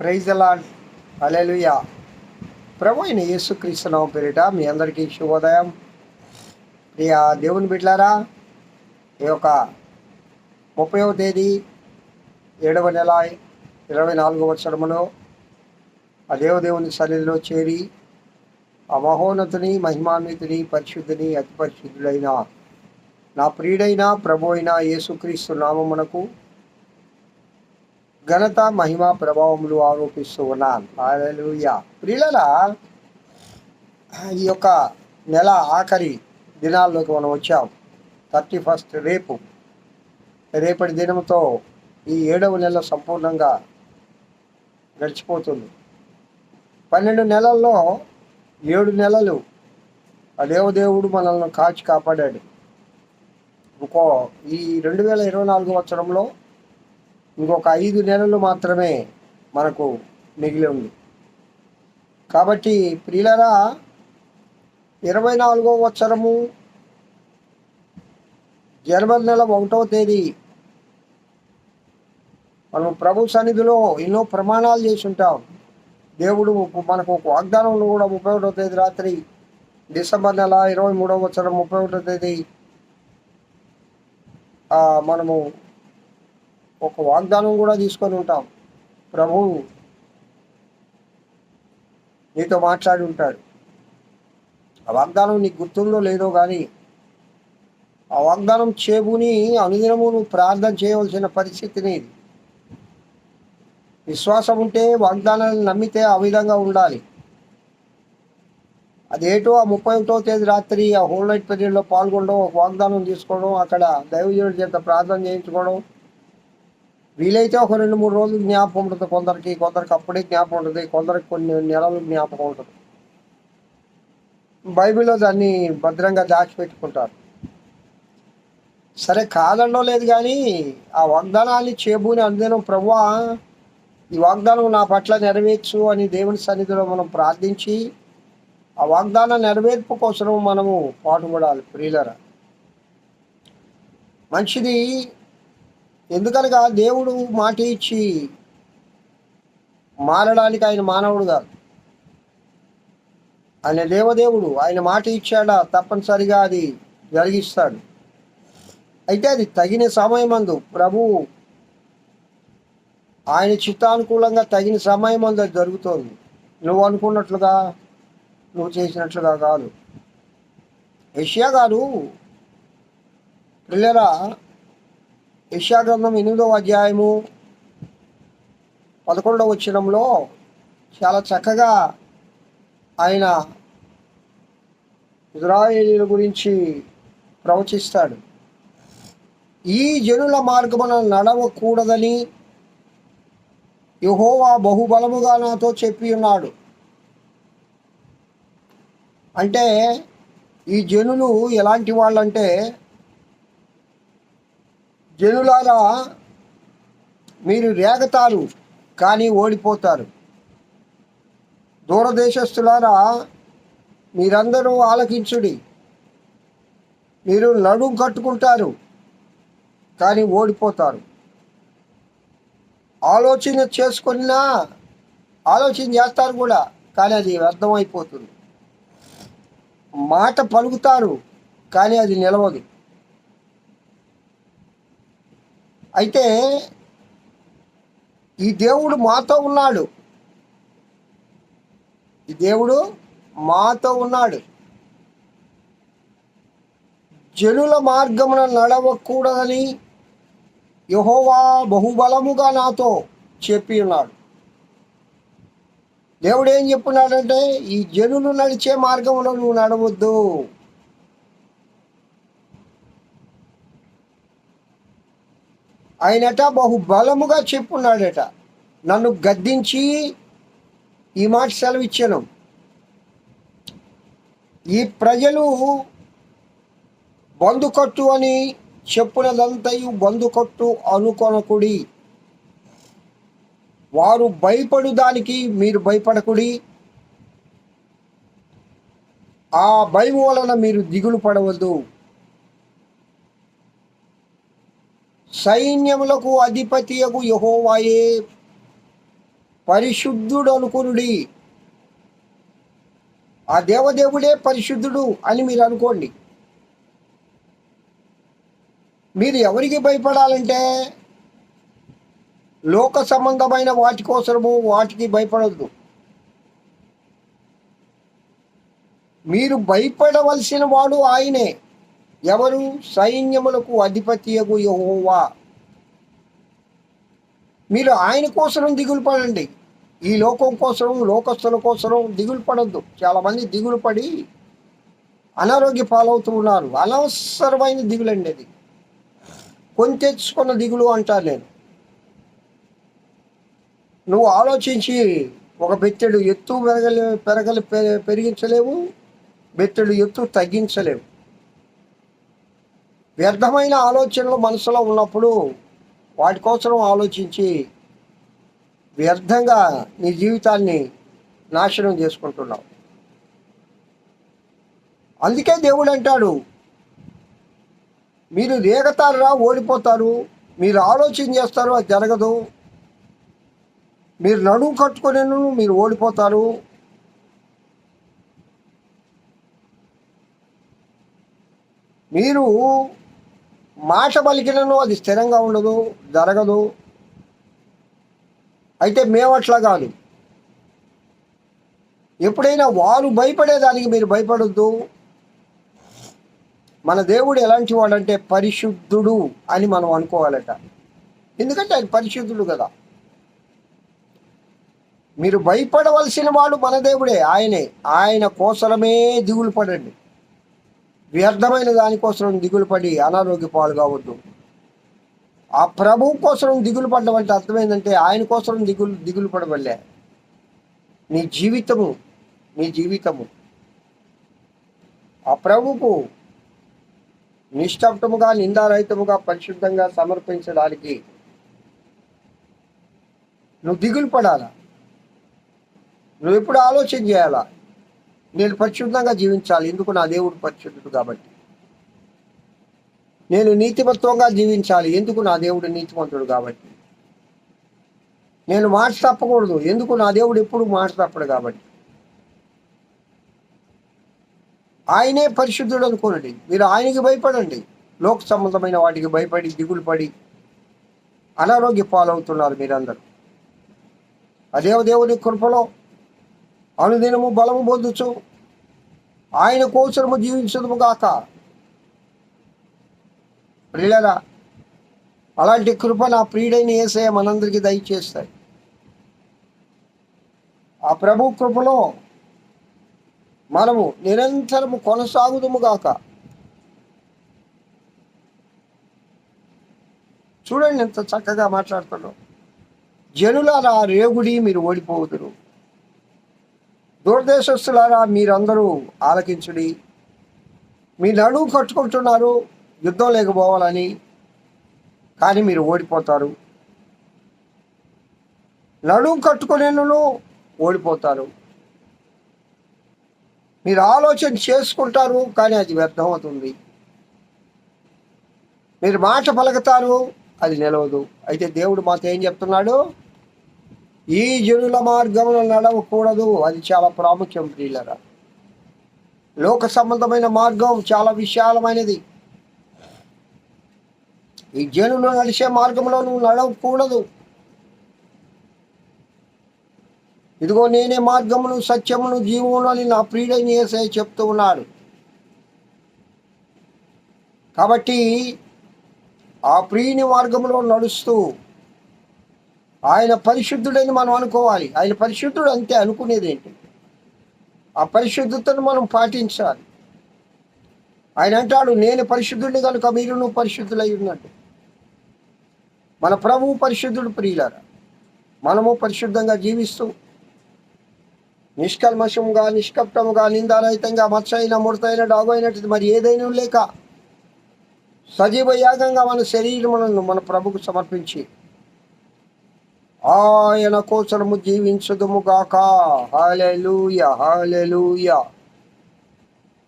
Praise అలాడ్ hallelujah ప్రభు అయిన యేసుక్రీస్తునామ పేరిట మీ అందరికీ శుభోదయం. ప్రియ దేవుని బిడ్లారా ఈ యొక్క ముప్పైవ తేదీ ఏడవ నెల ఇరవై నాలుగవ సంవత్సరములో ఆ దేవదేవుని సన్నిధిలో చేరి ఆ మహోన్నతుని మహిమాన్వితుని పరిశుద్ధిని అతి పరిశుద్ధుడైన నా ప్రియుడైన ప్రభు అయిన యేసుక్రీస్తు నామమునకు ఘనత మహిమ ప్రభావములు ఆరోపిస్తూ ఉన్నాను. హల్లెలూయా. ప్రియులరా ఈ యొక్క నెల ఆఖరి దినాల్లోకి మనం వచ్చాం. థర్టీ ఫస్ట్ రేపు. రేపటి దినంతో ఈ ఏడవ నెల సంపూర్ణంగా గడిచిపోతుంది. పన్నెండు నెలల్లో ఏడు నెలలు ఆ దేవదేవుడు మనల్ని కాచి కాపాడాడు. ఇంకో ఈ రెండు వేల ఇరవై నాలుగు సంవత్సరంలో ఇంకొక ఐదు నెలలు మాత్రమే మనకు మిగిలి ఉంది. కాబట్టి ప్రియులరా ఇరవై నాలుగో సంవత్సరము జనవరి నెల ఒకటవ తేదీ మనం ప్రభు సన్నిధిలో ఎన్నో ప్రమాణాలు చేసి ఉంటాం దేవుడు మనకు ఒక వాగ్దానంలో కూడా ముప్పై ఒకటో తేదీ రాత్రి డిసెంబర్ నెల ఇరవై మూడవ సంవత్సరం ముప్పై ఒకటో తేదీ మనము ఒక వాగ్దానం కూడా తీసుకొని ఉంటాం. ప్రభువు నీతో మాట్లాడి ఉంటాడు. ఆ వాగ్దానం నీకు గుర్తుందో లేదో కానీ ఆ వాగ్దానం చేబుని అనుదినము నువ్వు ప్రార్థన చేయవలసిన పరిస్థితిని ఇది విశ్వాసం ఉంటే వాగ్దానాన్ని నమ్మితే ఆ విధంగా ఉండాలి. అదేటో ఆ ముప్పై ఒకటో తేదీ రాత్రి ఆ హోల్ నైట్ పీరియడ్లో పాల్గొనడం ఒక వాగ్దానం తీసుకోవడం అక్కడ దైవజనుడి చేత ప్రార్థన చేయించుకోవడం వీలైతే ఒక రెండు మూడు రోజులు జ్ఞాపకం ఉంటుంది. కొందరికి కొందరికి అప్పుడే జ్ఞాపకం ఉంటుంది. కొందరికి కొన్ని నెలలు జ్ఞాపకం ఉంటుంది. బైబిల్లో దాన్ని భద్రంగా దాచిపెట్టుకుంటారు. సరే కాదండో లేదు కానీ ఆ వాగ్దానాన్ని చేబూని అందినం ప్రభువా ఈ వాగ్దానం నా పట్ల నెరవేర్చు అని దేవుని సన్నిధిలో మనం ప్రార్థించి ఆ వాగ్దాన నెరవేర్పు కోసం మనము పాటుపడాలి ప్రియులరా. మంచిది ఎందుకనగా దేవుడు మాట ఇచ్చి మారడానికి ఆయన మానవుడు కాదు. ఆయన దేవదేవుడు ఆయన మాట ఇచ్చాడా తప్పనిసరిగా అది జరిగిస్తాడు. అయితే అది తగిన సమయమందు ప్రభువు ఆయన చిత్తానుకూలంగా తగిన సమయమందు అది జరుగుతోంది. నువ్వు అనుకున్నట్లుగా నువ్వు చేసినట్లుగా కాదు. యష్యా గారు పిల్లరా యశాగ్రంథం గ్రంథం ఎనిమిదవ అధ్యాయము పదకొండవ వచ్చినంలో చాలా చక్కగా ఆయన ఇజ్రాయేలీల గురించి ప్రవచిస్తాడు. ఈ జనుల మార్గమున నడవకూడదని యహోవా బహుబలముగా నాతో చెప్పి ఉన్నాడు. అంటే ఈ జనులు ఎలాంటి వాళ్ళంటే జనులారా మీరు రేగతారు కానీ ఓడిపోతారు. దూరదేశస్తులారా మీరందరూ ఆలకించుడి. మీరు నడుం కట్టుకుంటారు కానీ ఓడిపోతారు. ఆలోచన చేసుకున్నా ఆలోచన చేస్తారు కూడా కానీ అది వ్యర్థమైపోతుంది. మాట పలుకుతారు కానీ అది నిలవదు. అయితే ఈ దేవుడు మాతో ఉన్నాడు. ఈ దేవుడు మాతో ఉన్నాడు. జనుల మార్గమున నడవకూడదని యహోవా బహుబలముగా నాతో చెప్పి ఉన్నాడు. దేవుడు ఏం చెప్పున్నాడంటే ఈ జనులు నడిచే మార్గంలో నువ్వు నడవద్దు. ఆయనట బహుబలముగా చెప్పున్నాడట. నన్ను గద్దించి ఈ మాట సెలవిచ్చాను. ఈ ప్రజలు బందుకొట్టు అని చెప్పునదంతయు బందుకొట్టు అనుకొనకుడి. వారు భయపడు దానికి మీరు భయపడకుడి. ఆ భయం వలన మీరు దిగులు పడవద్దు. సైన్యములకు అధిపతియగు యహోవాయే. పరిశుద్ధుడు అనుకునుడి ఆ దేవదేవుడే పరిశుద్ధుడు అని మీరు అనుకోండి. మీరు ఎవరికి భయపడాలంటే లోక సంబంధమైన వాటి కోసము వాటికి భయపడద్దు. మీరు భయపడవలసిన వాడు ఆయనే. ఎవరు సైన్యములకు అధిపతియగు యహోవా? మీరు ఆయన కోసం దిగులు పడండి. ఈ లోకం కోసం లోకస్తుల కోసం దిగులు పడద్దు. చాలామంది దిగులు పడి అనారోగ్య పాలవుతూ ఉన్నారు. అనవసరమైన దిగులండి అది. కొని తెచ్చుకున్న దిగులు అంటారు నేను. నువ్వు ఆలోచించి ఒక బెత్తెడు ఎత్తు పెరగలే పెరగలి పె- పెరిగించలేవు. బెత్తెడు ఎత్తు తగ్గించలేవు. వ్యర్థమైన ఆలోచనలు మనసులో ఉన్నప్పుడు వాటి కోసం ఆలోచించి వ్యర్థంగా నీ జీవితాన్ని నాశనం చేసుకుంటున్నావు. అందుకే దేవుడు అంటాడు మీరు రేగతారా ఓడిపోతారు మీరు ఆలోచన చేస్తారు అది జరగదు. మీరు నడుము కట్టుకొని మీరు ఓడిపోతారు. మీరు మాట పలికినను అది స్థిరంగా ఉండదు జరగదు. అయితే మేము అట్లా కాదు. ఎప్పుడైనా వారు భయపడేదానికి మీరు భయపడొద్దు. మన దేవుడు ఎలాంటి వాడంటే పరిశుద్ధుడు అని మనం అనుకోవాలట. ఎందుకంటే ఆయన పరిశుద్ధుడు కదా. మీరు భయపడవలసిన వాడు మన దేవుడే ఆయనే. ఆయన కోసరమే దిగులు పడండి. వ్యర్థమైన దానికోసం దిగులు పడి అనారోగ్య పాలు కావద్దు. ఆ ప్రభు కోసం దిగులు పడడం అంటే అర్థమైందంటే ఆయన కోసం దిగులు దిగులు పడవల్లే నీ జీవితము నీ జీవితము. ఆ ప్రభువుకు నిష్టప్తముగా నిందారహితముగా పరిశుద్ధంగా సమర్పించడానికి నువ్వు దిగులు పడాలా? నువ్వు ఎప్పుడు ఆలోచన చేయాలా? నేను పరిశుద్ధంగా జీవించాలి. ఎందుకు నా దేవుడు పరిశుద్ధుడు కాబట్టి? నేను నీతిమత్వంగా జీవించాలి. ఎందుకు నా దేవుడు నీతిమంతుడు కాబట్టి? నేను మాట తప్పకూడదు. ఎందుకు నా దేవుడు ఎప్పుడు మాట తప్పడు కాబట్టి? ఆయనే పరిశుద్ధుడు అనుకోనండి. మీరు ఆయనకి భయపడండి. లోక సంబంధమైన వాటికి భయపడి దిగులు పడి అనారోగ్య పాలవుతున్నారు మీరందరూ. అదేవ దేవుని కృపలో అనుదినము బలము పొందుచు. ఆయన కోసరము జీవించదుము గాక. ప్రియులరా అలాంటి కృప నా ప్రియుడైన ఏసయ మనందరికీ దయచేస్తాయి ఆ ప్రభు కృపలో మనము నిరంతరము కొనసాగుదుము గాక. చూడండి ఎంత చక్కగా మాట్లాడుతున్నాం జనులారా రేగుడి మీరు ఓడిపోదురు. దూరదేశస్తులారా మీరందరూ ఆలకించుడి. మీ నడువు కట్టుకుంటున్నారు యుద్ధం లేకపోవాలని కానీ మీరు ఓడిపోతారు. నడుము కట్టుకునేను ఓడిపోతారు. మీరు ఆలోచన చేసుకుంటారు కానీ అది వ్యర్థం అవుతుంది మీరు మాట పలుకుతారు అది నిలవదు. అయితే దేవుడు మాతో ఏం చెప్తున్నాడు? ఈ జనుల మార్గంలో నడవకూడదు. అది చాలా ప్రాముఖ్యం ప్రియులరా. లోక సంబంధమైన మార్గం చాలా విశాలమైనది. ఈ జనులు నడిచే మార్గంలో నువ్వు నడవకూడదు. ఇదిగో నేనే మార్గమును సత్యమును జీవమును అని నా ప్రియుడని చేసే చెప్తూ ఉన్నాడు. కాబట్టి ఆ ప్రియుని మార్గంలో నడుస్తూ ఆయన పరిశుద్ధుడని మనం అనుకోవాలి. ఆయన పరిశుద్ధుడు అంతే అనుకునేది ఏంటి? ఆ పరిశుద్ధతను మనం పాటించాలి. ఆయన అంటాడు నేను పరిశుద్ధుడిని కనుక మీరు పరిశుద్ధులై ఉన్నట్టు. మన ప్రభువు పరిశుద్ధుడు ప్రియులారా. మనము పరిశుద్ధంగా జీవిస్తూ నిష్కల్మషంగా నిష్కప్టముగా నిందారహితంగా మచ్చైన ముడతైన డాగైనట్టు మరి ఏదైనా లేక సజీవ యాగంగా మన శరీరములను మన ప్రభుకు సమర్పించి ఆయన కోసము జీవించదుము గాక. హాలెలూయ హాలెలూయ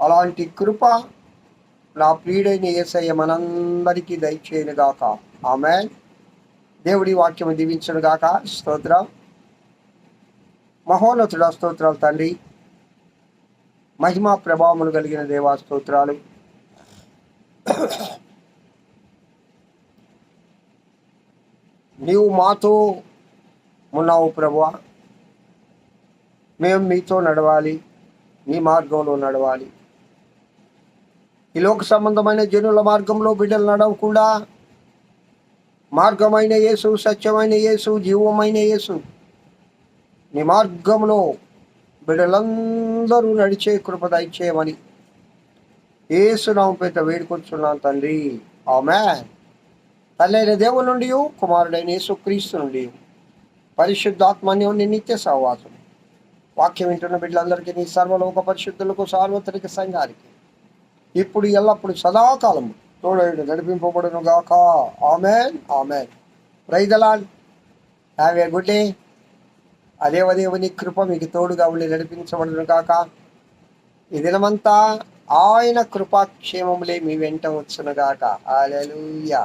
అలాంటి కృప నా ప్రియుడైన యేసయ్య మనందరికీ దయచేయను గాక. ఆమె దేవుడి వాక్యము దీవించను గాక. స్తోత్రం. మహోన్నతుడ స్తోత్రాలు తండ్రి. మహిమా ప్రభావములు కలిగిన దేవా స్తోత్రాలు. నీవు మాతో ఉన్నావు ప్రభువా. మేము మీతో నడవాలి నీ మార్గంలో నడవాలి. ఈ లోక సంబంధమైన జనుల మార్గంలో బిడ్డలు నడవకుండా మార్గమైన యేసు సత్యమైన యేసు జీవమైన యేసు నీ మార్గంలో బిడ్డలందరూ నడిచే కృప దయచేయమని ఏసునామం పేట వేడుకొచ్చున్నాను తండ్రి. ఆమె తల్లైన దేవుడి నుండి కుమారుడైన యేసుక్రీస్తు నుండి. పరిశుద్ధాత్మని నిత్య సహవాసం వాక్యం వింటున్న బిడ్డలందరికీ నీ సర్వలోక పరిశుద్ధులకు సార్వత్రిక సంఘానికి ఇప్పుడు ఎల్లప్పుడు సదాకాలం తోడేడు నడిపింపబడును గాక ఆమెన్. ఆమెన్ రైదలాల్ హ్యావ్ ఏ గుడ్ డే అదేవదేవుని కృప మీకు తోడుగా ఉండి నడిపించబడును గాక ఈ దినమంతా ఆయన కృపాక్షేమములే మీ వెంట వచ్చునుగాక. గాక అలెలుయా